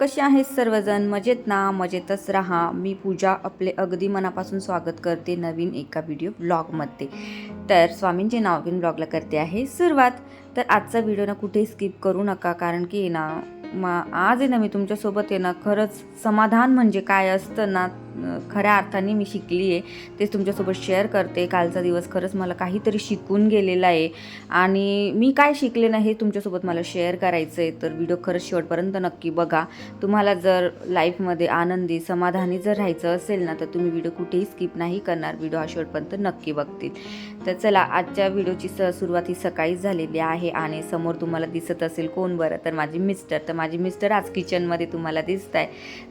कसे आहेत सर्वजण? मजेत ना? मजेतच राहा. मी पूजा आपले अगदी मनापासून स्वागत करते नवीन एका व्हिडिओ ब्लॉगमध्ये तर स्वामींचे नाव घेऊन ब्लॉगला करते आहे सुरुवात. तर आजचा व्हिडिओ ना कुठेही स्किप करू नका कारण की ना मा आज आहे ना मी तुमच्यासोबत आहे ना खरंच समाधान म्हणजे काय असतं ना खऱ्या अर्थाने मी शिकली आहे. तेच तुमच्यासोबत शेअर करते. कालचा दिवस खरंच मला काहीतरी शिकून गेलेला आहे. आणि मी काय शिकले ना हे तुमच्यासोबत मला शेअर करायचं आहे तर व्हिडिओ खरंच शेवटपर्यंत नक्की बघा. तुम्हाला जर लाईफमध्ये आनंदी समाधानी जर राहायचं असेल ना तर तुम्ही व्हिडिओ कुठेही स्किप नाही करणार. व्हिडिओ हा शेवटपर्यंत नक्की बघतील. तर चला आजच्या व्हिडिओची स सुरुवात ही सकाळीच झालेली आहे आणि समोर तुम्हाला दिसत असेल कोण बरं? तर माझी मिस्टर तर माझे मिस्टर आज किचनमध्ये तुम्हाला दिसत आहे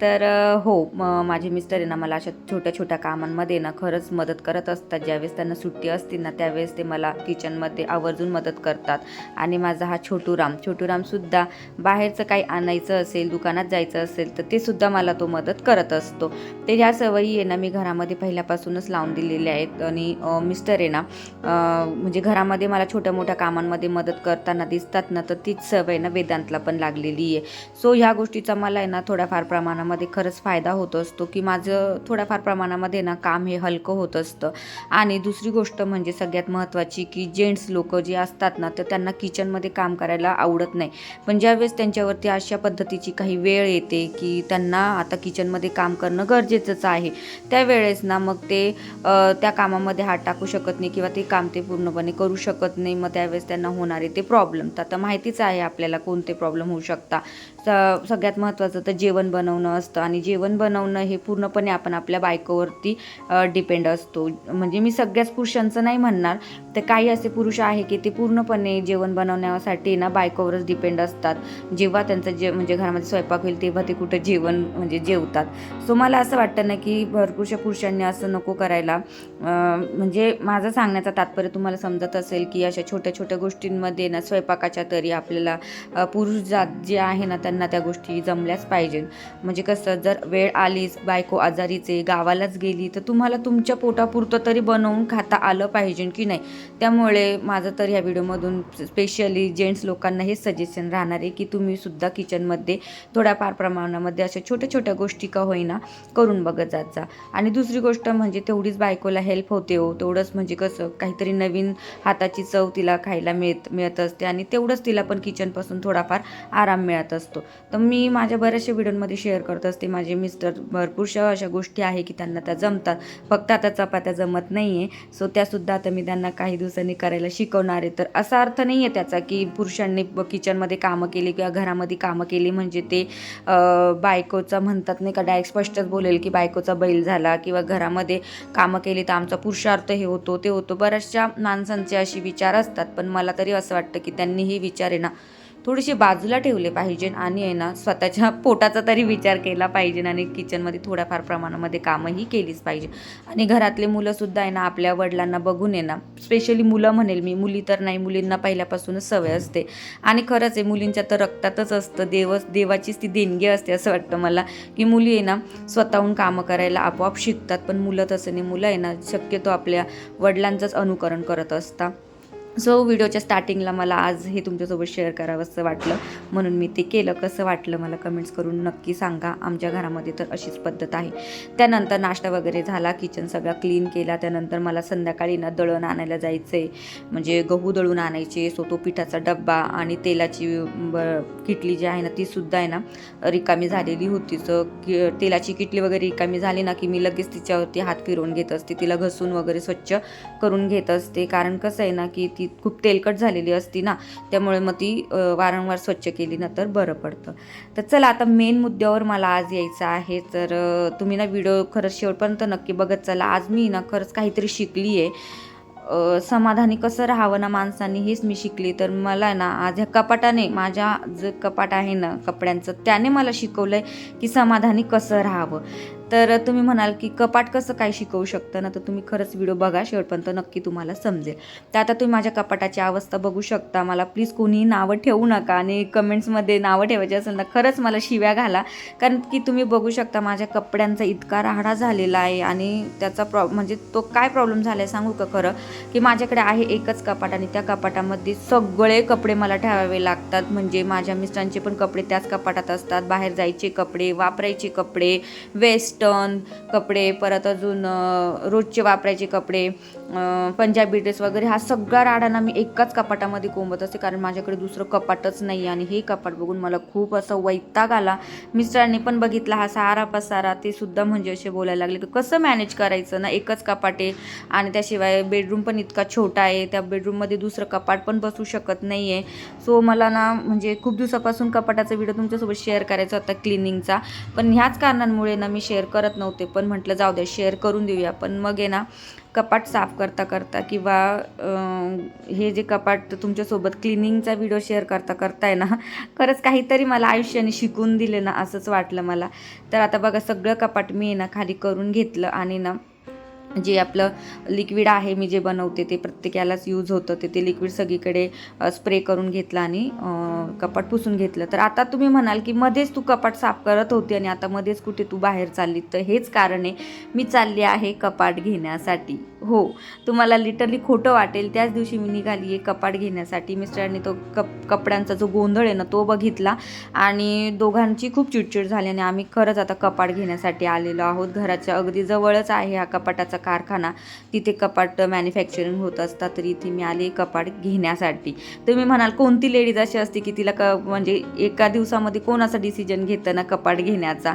तर हो म माझे मिस्टर ना मला अशा छोट्या छोट्या कामांमध्ये ना खरंच मदत करत असतात. ज्यावेळेस त्यांना सुट्टी असते ना त्यावेळेस ते मला किचनमध्ये आवर्जून मदत करतात. आणि माझा हा छोटूराम छोटूरामसुद्धा बाहेरचं काही आणायचं असेल दुकानात जायचं असेल तर ते सुद्धा मला तो मदत करत असतो. ते ह्या सवयी आहे ना मी घरामध्ये पहिल्यापासूनच लावून दिलेल्या आहेत. आणि मिस्टर आहे ना म्हणजे घरामध्ये मला छोट्या मोठ्या कामांमध्ये मदत करताना दिसतात ना तर तीच सवय ना वेदांतला पण लागलेली आहे. सो ह्या गोष्टीचा मला आहे ना थोड्याफार प्रमाणामध्ये खरंच फायदा होत असतो की माझं थोड्याफार प्रमाणामध्ये ना काम हे हलकं होत असतं. आणि दुसरी गोष्ट म्हणजे सगळ्यात महत्त्वाची की जेंट्स लोक जे असतात ना तर त्यांना किचनमध्ये काम करायला आवडत नाही. पण ज्यावेळेस त्यांच्यावरती अशा पद्धतीची काही वेळ येते की त्यांना आता किचनमध्ये काम करणं गरजेचंच आहे त्यावेळेस ना मग ते त्या कामामध्ये हात टाकू शकत नाही किंवा ते काम ते पूर्णपणे करू शकत नाही. मग त्यावेळेस त्यांना होणारे ते प्रॉब्लेम. तर आता माहितीच आहे आपल्याला कोणते प्रॉब्लेम होऊ शकता. स- सगळ्यात महत्त्वाचं तर जेवण बनवणं असतं. आणि जेवण बनवणं हे पूर्णपणे आपण आपल्या बायकोवरती डिपेंड असतो. म्हणजे मी सगळ्याच पुरुषांचं नाही म्हणणार तर काही असे पुरुष आहे की ते पूर्णपणे जेवण बनवण्यासाठी ना बायकोवरच डिपेंड असतात. जेव्हा त्यांचं जे म्हणजे घरामध्ये स्वयंपाक होईल तेव्हा ते कुठं जेवण म्हणजे जेवतात. सो मला असं वाटतं ना की भरपूरशा पुरुषांनी असं नको करायला. म्हणजे माझं सांगण्याचा तात्पर्य तुम्हाला समजत असेल की अशा छोट्या छोट्या गोष्टींमध्ये ना स्वयंपाकाच्या तरी आपल्याला पुरुष जात जे आहे ना त्यांना त्या गोष्टी जमल्याच पाहिजे म्हणजे कसं जर वेळ आलीच बायको आजारीचे गावालाच गेली तर तुम्हाला तुमच्या पोटापुरतं तरी बनवून खाता आलं पाहिजे की नाही? त्यामुळे माझं तर ह्या व्हिडिओमधून स्पेशली जेंट्स लोकांना हे सजेशन राहणार आहे की तुम्ही सुद्धा किचनमध्ये थोड्याफार प्रमाणामध्ये अशा छोट्या छोट्या गोष्टी का होईना करून बघत जात जा. आणि दुसरी गोष्ट म्हणजे तेवढीच बायकोला हेल्प होते हो. तेवढंच म्हणजे कसं काहीतरी नवीन हाताची चव तिला खायला मिळत मिळत असते आणि तेवढंच तिला पण किचनपासून थोडाफार आराम मिळत असतो. तर मी माझ्या बऱ्याचशा व्हिडिओमध्ये शेअर करत असते. माझे मिस्टर भरपूरशा अशा गोष्टी आहे की त्यांना त्या जमतात. फक्त आता चपात्या जमत नाही आहे सो त्यासुद्धा आता मी त्यांना काही काही दिवसांनी करायला शिकवणार. आहे तर असा अर्थ नाही आहे त्याचा की पुरुषांनी ब- किचनमध्ये कामं केली किंवा घरामध्ये कामं केली म्हणजे ते बायकोचा म्हणतात नाही का डायरेक्ट स्पष्टच बोलेल की बायकोचा बैल झाला किंवा घरामध्ये कामं केली तर आमचा पुरुषार्थ हे होतो ते होतो. बऱ्याचशा माणसांचे असे विचार असतात पण मला तरी असं वाटतं की त्यांनी हे विचार आहे ना थोडीशी बाजूला ठेवले पाहिजे आणि आहे ना स्वतःच्या पोटाचा तरी विचार केला पाहिजे आणि किचनमध्ये थोड्याफार प्रमाणामध्ये कामंही केलीच पाहिजे. आणि घरातले मुलंसुद्धा आहे ना आपल्या वडिलांना बघून आहे ना स्पेशली मुलं म्हणेल मी मुली तर नाही मुलींना पहिल्यापासूनच सवय असते. आणि खरंच आहे मुलींच्या तर रक्तातच असतं देव देवाचीच ती देणगी असते असं वाटतं मला की मुली आहे ना स्वतःहून कामं करायला आपोआप शिकतात पण मुलं तसं नाही. मुलं आहे ना शक्यतो आपल्या वडिलांचंच अनुकरण करत असतात. सो व्हिडिओच्या स्टार्टिंगला मला आज हे तुमच्यासोबत शेअर करावं असं वाटलं म्हणून मी ते केलं. कसं वाटलं मला कमेंट्स करून नक्की सांगा. आमच्या घरामध्ये तर अशीच पद्धत आहे. त्यानंतर नाश्ता वगैरे झाला. किचन सगळा क्लीन केला. त्यानंतर मला संध्याकाळी ना दळण आणायला जायचं आहे म्हणजे गहू दळून आणायचे. सो तो पिठाचा डब्बा आणि तेलाची ब किटली जी आहे ना ती सुद्धा आहे ना रिकामी झालेली होती. सो कि तेलाची किटली वगैरे रिकामी झाली ना की मी लगेच तिच्यावरती हात फिरवून घेत असते. तिला घसून वगैरे स्वच्छ करून घेत असते. कारण कसं आहे ना की ती ती खूप तेलकट झालेली असती ना त्यामुळे मग ती वारंवार स्वच्छ केली ना तर बरं पडतं. तर चला आता मेन मुद्द्यावर मला आज यायचं आहे. तर तुम्ही ना व्हिडिओ खरंच शेवटपर्यंत नक्की बघत चला. आज मी ना खरंच काहीतरी शिकली आहे समाधानी कसं राहावं ना माणसांनी हेच मी शिकली. तर मला ना आज ह्या कपाटाने माझ्या जे कपाट आहे ना कपड्यांचं त्याने मला शिकवलं आहे की समाधानी कसं राहावं. तर तुम्ही म्हणाल की कपाट कसं काय शिकवू शकतं? ना तर तुम्ही खरंच व्हिडिओ बघा शेवटपर्यंत नक्की तुम्हाला समजेल. तर आता तुम्ही माझ्या कपाटाची अवस्था बघू शकता. मला प्लीज कोणी नावं ठेवू नका आणि कमेंट्समध्ये नावं ठेवायची असेल ना खरंच मला शिव्या घाला. कारण की तुम्ही बघू शकता माझ्या कपड्यांचा इतका राहडा झालेला आहे आणि त्याचा प्रॉ म्हणजे तो काय प्रॉब्लेम झाला आहे सांगू का खरं? की माझ्याकडे आहे एकच कपाट आणि त्या कपाटामध्ये सगळे कपडे मला ठेवावे लागतात. म्हणजे माझ्या मिस्टरांचे पण कपडे त्याच कपाटात असतात. बाहेर जायचे कपडे वापरायचे कपडे वेस्ट वेस्टर्न कपडे परत अजून रोजचे वापरायचे कपडे पंजाबी ड्रेस वगैरे हा सगळा राडाना मी एकाच कपाटामध्ये कोंबत असते. कारण माझ्याकडे दुसरं कपाटच नाही आणि हे कपाट बघून मला खूप असं वैताग आला. मिस्टरांनी पण बघितला हा सारा पसारा ते सुद्धा म्हणजे असे बोलायला लागले की कसं मॅनेज करायचं ना एकच कपाट आहे आणि त्याशिवाय बेडरूम पण इतका छोटा आहे. त्या बेडरूममध्ये दुसरं कपाट पण बसू शकत नाही आहे सो मला ना म्हणजे खूप दिवसापासून कपाटाचा व्हिडिओ तुमच्यासोबत शेअर करायचा होता क्लिनिंगचा पण ह्याच कारणांमुळे ना मी शेअर करत नव्हते पण म्हटलं जाऊ द्या शेअर करून देऊया. पण मग आहे ना कपाट साफ करता करता किंवा हे जे कपाट तुमच्यासोबत क्लिनिंगचा व्हिडिओ शेअर करता करता आहे ना खरंच काहीतरी मला आयुष्याने शिकून दिले ना असंच वाटलं मला. तर आता बघा सगळं कपाट मी आहे ना खाली करून घेतलं आणि ना जे आपलं लिक्विड आहे मी जे बनवते ते प्रत्येकालाच यूज होतं. ते ते लिक्विड सगळीकडे स्प्रे करून घेतलं आणि कपाट पुसून घेतलं. तर आता तुम्ही म्हणाल की मध्येच तू कपाट साफ करत होती आणि आता मध्येच कुठे तू बाहेर चालली. तर हेच कारण आहे मी चालली आहे कपाट घेण्यासाठी. हो तुम्हाला लिटरली खोटं वाटेल. त्याच दिवशी मी निघाली आहे कपाट घेण्यासाठी. मिस्टरांनी तो कप कपड्यांचा जो गोंधळ आहे ना तो बघितला. आणि दोघांची खूप चिडचिड झाली आणि आम्ही खरंच आता कपाट घेण्यासाठी आलेलो आहोत. घराच्या अगदी जवळच आहे हा कपाटाचा कारखाना तिथे कपाट मॅन्युफॅक्चरिंग होत असतात तर इथे मी आले कपाट घेण्यासाठी. तुम्ही म्हणाल कोणती लेडीज अशी असते की तिला क म्हणजे एका दिवसामध्ये कोण असा डिसिजन घेतं ना कपाट घेण्याचा?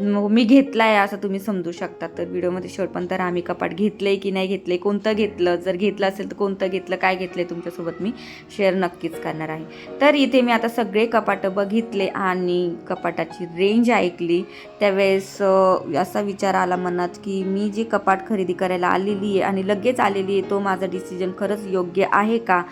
मी घेतला आहे असं तुम्ही समजू शकता तर व्हिडिओमध्ये शेवटपर्यंत तर आम्ही कपाट घेतलं आहे की नाही घेतलं आहे कोणतं घेतलं जर घेतलं असेल तर कोणतं घेतलं काय घेतलं आहे तुमच्यासोबत मी शेअर नक्कीच करणार आहे. तर इथे मी आता सगळे कपाटं बघितले आणि कपाटाची रेंज ऐकली. त्यावेळेस असा विचार आला मनात की मी जे कपाट खरेदी करायला आलेली आहे आणि लगेच आलेली आहे तो माझा डिसिजन खरंच योग्य आहे का?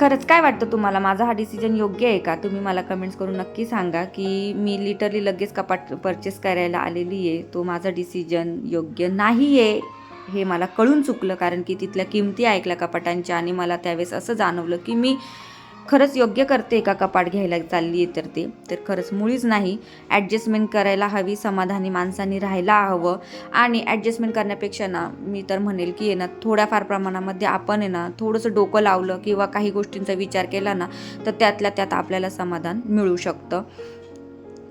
खरंच काय वाटतं तुम्हाला? माझा हा डिसिजन योग्य आहे का? तुम्ही मला कमेंट्स करून नक्की सांगा की मी लिटरली लगेच कपाट परचेस करायला आलेली आहे. तो माझा डिसिजन योग्य नाही आहे हे मला कळून चुकलं. कारण की तिथल्या किमती ऐकल्या कपाटांच्या आणि मला त्यावेळेस असं जाणवलं की मी खरंच योग्य करते का कपाट घ्यायला चालली आहे तर ते? तर खरंच मुळीच नाही. ॲडजस्टमेंट करायला हवी समाधानी माणसांनी राहायला हवं. आणि ॲडजस्टमेंट करण्यापेक्षा ना मी तर म्हणेल की आहे ना थोड्याफार प्रमाणामध्ये आपण आहे ना थोडंसं डोकं लावलं किंवा काही गोष्टींचा विचार केला ना तर त्यातल्या त्यात आपल्याला समाधान मिळू शकतं.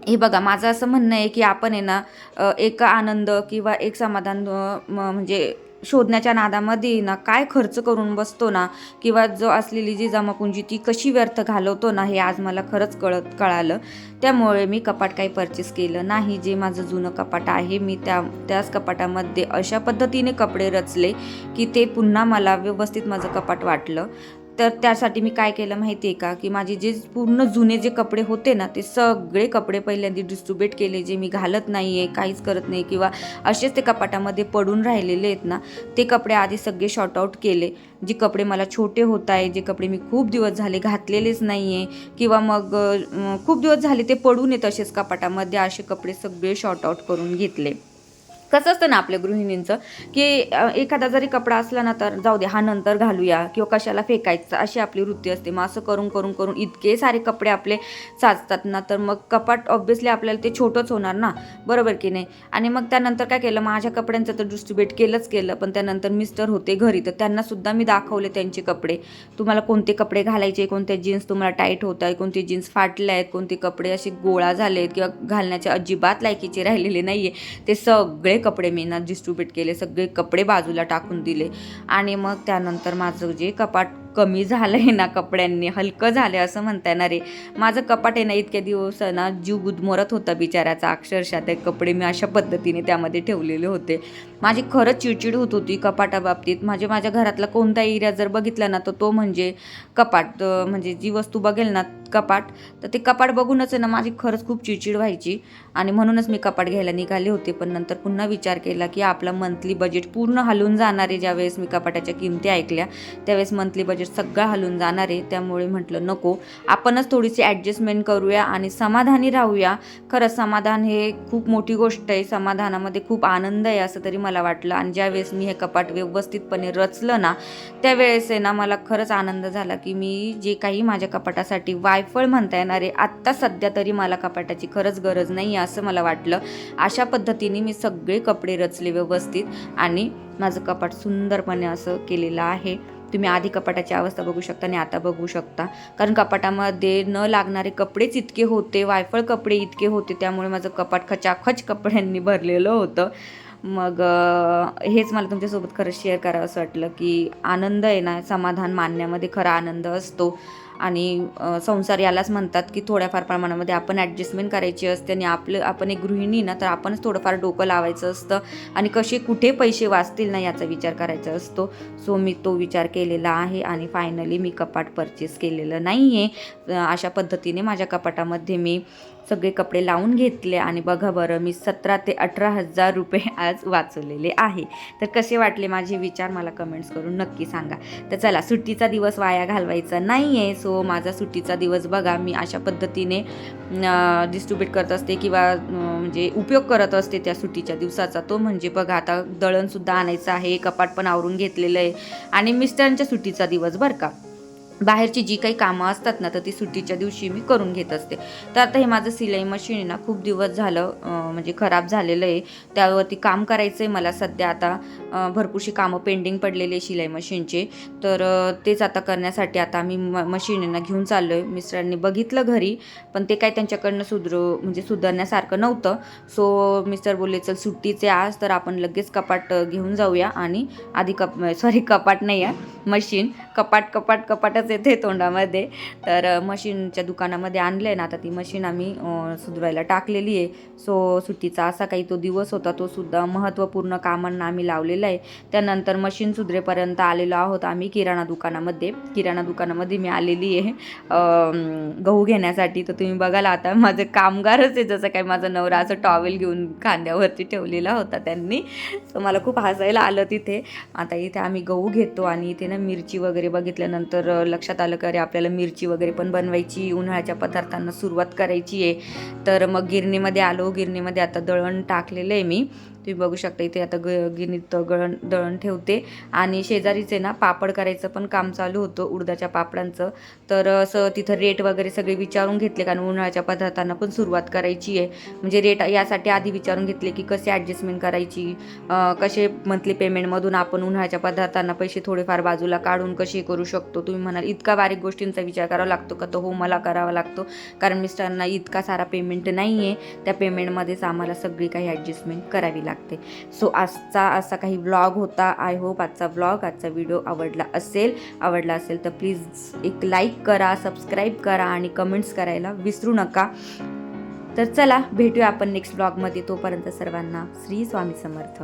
हे बघा माझं असं म्हणणं आहे की आपण आहे ना एक आनंद किंवा एक समाधान म- म्हणजे शोधण्याच्या नादामध्ये ना काय खर्च करून बसतो ना किंवा जो असलेली जी जमापुंजी ती कशी व्यर्थ घालवतो ना हे आज मला खरंच कळत कळालं. त्यामुळे मी कपाट काही परचेस केलं नाही. जे माझं जुनं कपाट आहे मी त्या त्याच कपाटामध्ये अशा पद्धतीने कपडे रचले की ते पुन्हा मला व्यवस्थित माझं कपाट वाटलं. तर त्यासाठी मी काय केलं माहिती आहे का? की माझे जे पूर्ण जुने जे कपडे होते ना ते सगळे कपडे पहिल्यांदा डिस्ट्रीब्युट केले जे मी घालत नाही आहे काहीच करत नाही किंवा असेच ते कपाटामध्ये पडून राहिलेले आहेत ना ते कपडे आधी सगळे शॉर्ट आऊट केले. जे कपडे मला छोटे होत आहे जे कपडे मी खूप दिवस झाले घातलेलेच नाही आहे किंवा मग खूप दिवस झाले ते पडून येत असेच कपाटामध्ये असे कपडे सगळे शॉर्ट आऊट करून घेतले. कसं असतं ना आपल्या गृहिणींचं की एखादा जरी कपडा असला ना तर जाऊ दे हा नंतर घालूया किंवा कशाला फेकायचं अशी आपली वृत्ती असते. मग असं करून करून करून इतके सारे कपडे आपले साचतात ना तर मग कपाट ऑब्व्हियसली आपल्याला ते छोटंच होणार ना? बरोबर की नाही? आणि मग त्यानंतर काय केलं? माझ्या कपड्यांचं तर डिस्ट्रीब्युट केलंच केलं पण त्यानंतर मिस्टर होते घरी तर त्यांना सुद्धा मी दाखवले त्यांचे कपडे. तुम्हाला कोणते कपडे घालायचे कोणते जीन्स तुम्हाला टाईट होत आहे कोणते जीन्स फाटले आहेत कोणते कपडे असे गोळा झाले आहेत किंवा घालण्याच्या अजिबात लायकीचे राहिलेले नाही आहे ते सगळे कपडे मी ना डिस्ट्रीब्यूट केले सगळे कपडे बाजूला टाकून दिले. आणि मग त्यानंतर माझं जे कपाट कमी झालं आहे ना कपड्यांनी हलकं झालं आहे असं म्हणता येणार आहे माझं कपाट आहे ना इतक्या दिवस ना जीव गुदमरत होता बिचाऱ्याचा. अक्षरशः ते कपडे मी अशा पद्धतीने त्यामध्ये ठेवलेले होते. माझी खरंच चिडचिड होत होती कपाटाबाबतीत. माझे माझ्या घरातला कोणता एरिया जर बघितला ना तर तो म्हणजे कपाट म्हणजे जी वस्तू बघेल ना कपाट तर ते कपाट बघूनच आहे ना माझी खरंच खूप चिडचिड व्हायची. आणि म्हणूनच मी कपाट घ्यायला निघाले होते. पण नंतर पुन्हा विचार केला की आपला मंथली बजेट पूर्ण हलून जाणारे ज्यावेळेस मी कपाटाच्या किमती ऐकल्या. त्यावेळेस मंथली बजेट बजेट सगळं हलून जाणार आहे. त्यामुळे म्हटलं नको आपणच थोडीशी ॲडजस्टमेंट करूया आणि समाधानी राहूया. खरंच समाधान हे खूप मोठी गोष्ट आहे. समाधानामध्ये खूप आनंद आहे असं तरी मला वाटलं. आणि ज्यावेळेस मी हे कपाट व्यवस्थितपणे रचलं ना त्यावेळेस आहे ना मला खरंच आनंद झाला की मी जे काही माझ्या कपाटासाठी वायफळ म्हणता येणार आहे आत्ता सध्या तरी मला कपाटाची खरंच गरज नाही आहे असं मला वाटलं. अशा पद्धतीने मी सगळे कपडे रचले व्यवस्थित आणि माझं कपाट सुंदरपणे असं केलेलं आहे. तुम्ही आधी कपाटाची अवस्था बघू शकता आणि आता बघू शकता. कारण कपाटामध्ये न लागणारे कपडेच इतके होते वायफळ कपडे इतके होते त्यामुळे माझं कपाट खचाखच कपड्यांनी भरलेलं होतं. मग हेच मला तुमच्यासोबत खरं शेअर करावं असं वाटलं की आनंद आहे ना समाधान मानण्यामध्ये खरा आनंद असतो. आणि संसार यालाच म्हणतात की थोड्याफार प्रमाणामध्ये आपण ॲडजस्टमेंट करायची असते आणि आपलं आपण एक गृहिणी ना तर आपणच थोडंफार डोकं लावायचं असतं आणि कसे कुठे पैसे वाचतील ना याचा विचार करायचा असतो. सो मी तो विचार केलेला आहे आणि फायनली मी कपाट परचेस केलेलं नाही आहे अशा पद्धतीने माझ्या कपाटामध्ये मी सगळे कपडे लावून घेतले आणि बघा बरं मी सतरा ते अठरा हजार रुपये आज वाचवलेले आहे. तर कसे वाटले माझे विचार मला कमेंट्स करून नक्की सांगा. तर चला सुट्टीचा दिवस वाया घालवायचा नाही आहे सो माझा सुट्टीचा दिवस बघा मी अशा पद्धतीने डिस्ट्रीब्यूट करत असते किंवा म्हणजे उपयोग करत असते त्या सुट्टीच्या दिवसाचा. तो म्हणजे बघा आता दळणसुद्धा आणायचं आहे कपाट पण आवरून घेतलेलं आहे. आणि मिस्टरांच्या सुट्टीचा दिवस बरं का? बाहेरची जी काही कामं असतात ना तर ती सुट्टीच्या दिवशी मी करून घेत असते. तर आता हे माझं सिलाई मशीन आहे ना खूप दिवस झालं म्हणजे खराब झालेलं आहे. त्यावरती काम करायचं आहे मला सध्या आता. भरपूरशी कामं पेंडिंग पडलेली आहे शिलाई मशीनचे तर तेच आता करण्यासाठी आता मी म मशीन घेऊन चाललो आहे मिस्टरांनी बघितलं घरी पण ते काय त्यांच्याकडनं सुधरू म्हणजे सुधारण्यासारखं नव्हतं. सो मिस्टर बोलले चल सुट्टीचे आज तर आपण लगेच कपाट घेऊन जाऊया आणि आधी कप सॉरी कपाट नाही आहे मशीन कपाट कपाट कपाटच येते तोंडामध्ये. तर मशीनच्या दुकानामध्ये आणलं आहे ना आता ती मशीन आम्ही सुधरायला टाकलेली आहे. सो सुट्टीचा असा काही तो दिवस होता तो सुद्धा महत्त्वपूर्ण कामांना आम्ही लावलेला आहे. त्यानंतर मशीन सुधरेपर्यंत आलेलो आहोत आम्ही किराणा दुकानामध्ये. किराणा दुकानामध्ये मी आलेली आहे. गहू घेण्यासाठी. तर तुम्ही बघाल आता माझं कामगारच आहे जसं काय माझा नवरा असं टॉवेल घेऊन खांद्यावरती ठेवलेला होता त्यांनी. सो मला खूप हसायला आलं तिथे. आता इथे आम्ही गहू घेतो आणि इथे ना मिरची वगैरे बघितल्यानंतर अ, लक्षात आलं की अरे आपल्याला मिरची वगैरे पण बनवायची उन्हाळ्याच्या पदार्थांना सुरुवात करायची आहे. तर मग गिरणीमध्ये आलो गिरणीमध्ये आता दळण टाकलेलं आहे मी. तुम्ही बघू शकता इथे आता ग गिनीत गळण दळण ठेवते. आणि शेजारीचे ना पापड करायचं पण काम चालू होतं उडदाच्या पापडांचं. तर असं तिथं रेट वगैरे सगळे विचारून घेतले कारण उन्हाळ्याच्या पदार्थांना पण सुरुवात करायची आहे. म्हणजे रेट यासाठी आधी विचारून घेतले की कसे ॲडजस्टमेंट करायची कसे मंथली पेमेंटमधून आपण उन्हाळ्याच्या पदार्थांना पैसे थोडेफार बाजूला काढून कसे करू शकतो? तुम्ही म्हणाल इतका बारीक गोष्टींचा विचार करावा लागतो का? तो हो मला करावा लागतो. कारण मिस्टरांना इतका सारा पेमेंट नाही आहे त्या पेमेंटमध्येच आम्हाला सगळी काही ॲडजस्टमेंट करावी लागते. सो आजचा असा काही व्लॉग होता. आय होप आजचा ब्लॉग आजचा व्हिडिओ आवडला असेल आवडला असेल तर प्लीज एक लाईक करा सबस्क्राईब करा आणि कमेंट्स करायला विसरू नका. तर चला भेटूया आपण नेक्स्ट ब्लॉगमध्ये तोपर्यंत सर्वांना श्री स्वामी समर्थ.